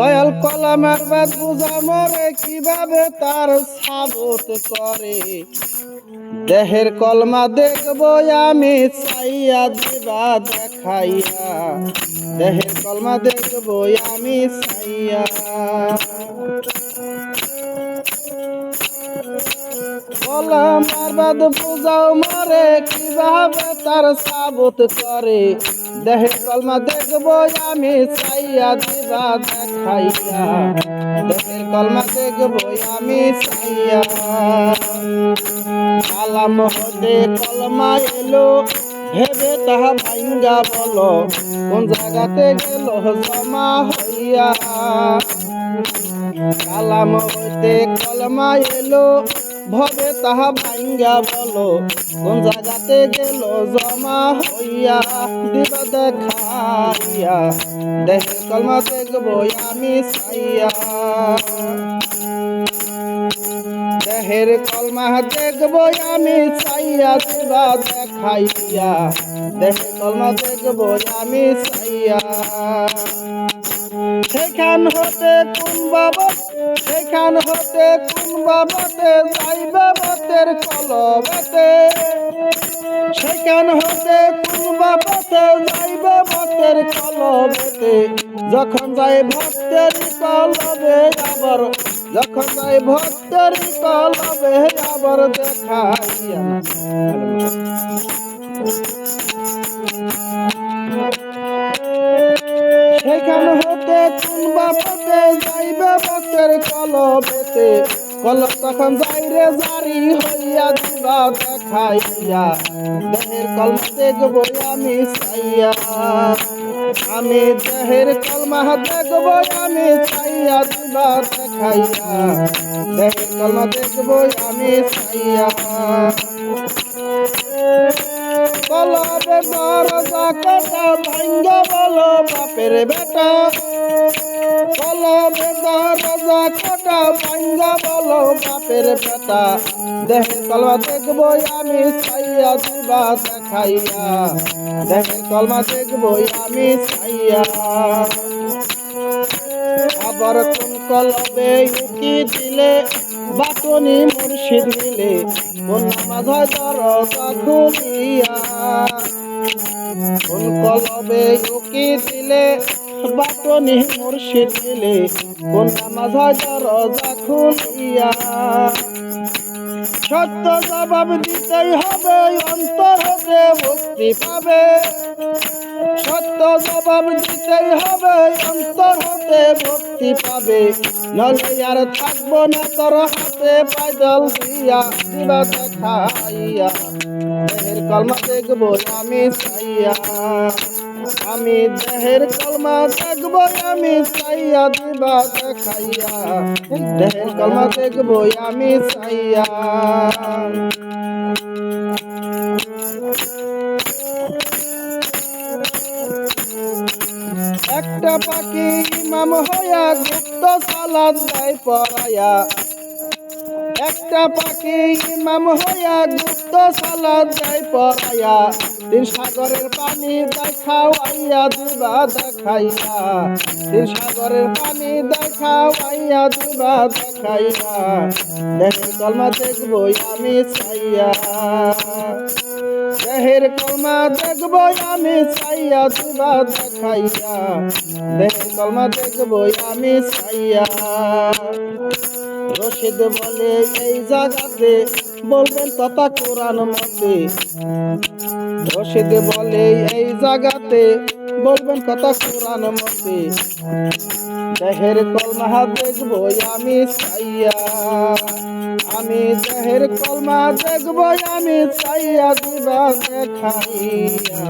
দয়াল কলামের বাদ বুঝা মরে, কীভাবে তার সাবত করে? দেহের কলমা দেখব আমি, চাইয়া দিবা দেখাইয়া। দেহের কলমা দেখব আমি, চাইয়া। কলম বাদ বুঝাও মরে, কীভাবে তার সাবত করে? দেহের কলমা দেখব আমি চাইয়া দিবা দেখাইয়া। দেহের কলমা দেখব আমি চাইয়া কালাম হতে কলমা এলো, ভেবে তাহা ভাঙ্গা বলো, কোন জায়গাতে গেল জমা হইয়া। কালাম হইতে কলমা এলো ভবে তাহা ভাঙ্গা বলো। কোন জায়গাতে গেল জমা হইয়া দিব দেখাইয়া। দেহে কলমা দেখব আমি চাইয়া দেহের কলমা দেখব আমি চাইয়া দিবা দেখাইয়া। দেহের কলমা দেখব আমি চাইয়া সেখান হতে কোন বাবা সেখান হতে কোন বাবাতে যাইবে বাতের কলবেতে সেখান হতে কোন পথে যাইবে বাতের কলবেতে যখন যাই ভক্তের কলবে আবার যখন যাই ভক্তের কলবে আবার দেখাইয়া। কলব তখন যাইরে জারি হইয়া দিবা দেখাইয়া। দেহের কলমা দেখব আমি চাইয়া আমি দেহের কলমা দেখব আমি চাইয়া দিবা দেখাইয়া। দেহের কলমা দেখব আমি চাইয়া কলবে দরজা কটা ভাঙ্গা বলো বাপের বেটা। কলবে কটা ভাঙ্গা বলো বাপের বেটা দেহের কলমা দেখব আমি ছাইয়া দিবা দেখাইয়া। দেহের কলমা দেখব আমি ছাইয়া। আবার কোন কলবে উকি দিলে, বাটনি মুর্শিদ মিলে কোন নামাজ দরজা খুলিয়া। কোন কলবে উকি দিলে বাটনি মুর্শিদ মিলে কোন নামাজ দরজা খুলিয়া। সত্য জবাব দিতেই হবে, অন্তর হতে মুক্তি পাবে। সত্য জবাব দিতেই হবে, অন্তর হতে মুক্তি পাবে। নলে আর থাকব না তোর হাতে পাইদল দিয়া দিবা দেখাইয়া। কলমা দেখব আমি চাইয়া আমি দেহের কলমা দেখব, আমি চাইয়া দিবা দেখাইয়া। দেহের কলমা দেখব, আমি চাইয়া একটা পাখি ইমাম হইয়া গুপ্ত সালাদ দেয় পড়াইয়া একটা পাখি ইমাম হইয়া গুপ্ত সালাদ যাই পড়াইয়া তিন সাগরের পানি দেখাওয়াইয়া দিবা দেখাইয়া। তিন সাগরের পানি দেখাওয়াইয়া দিবা দেখাইয়া। দেখি কলমা দেখবই আমি চাইয়া দেহের কলমা দেখব আমি, ছাইয়া দিবা দেখাইয়া। দেহের কলমা দেখব আমি, ছাইয়া। রশিদ বলে, এই জায়গাতে বলবেন তথা কোরআন মতে। রশিদ বলে, এই জায়গাতে বলবেন কথা কোরআন মতে। দেহের কলমা দেখব আমি চাইয়া আমি দেহের কলমা দেখব আমি চাইয়া দিবা দেখাইয়া।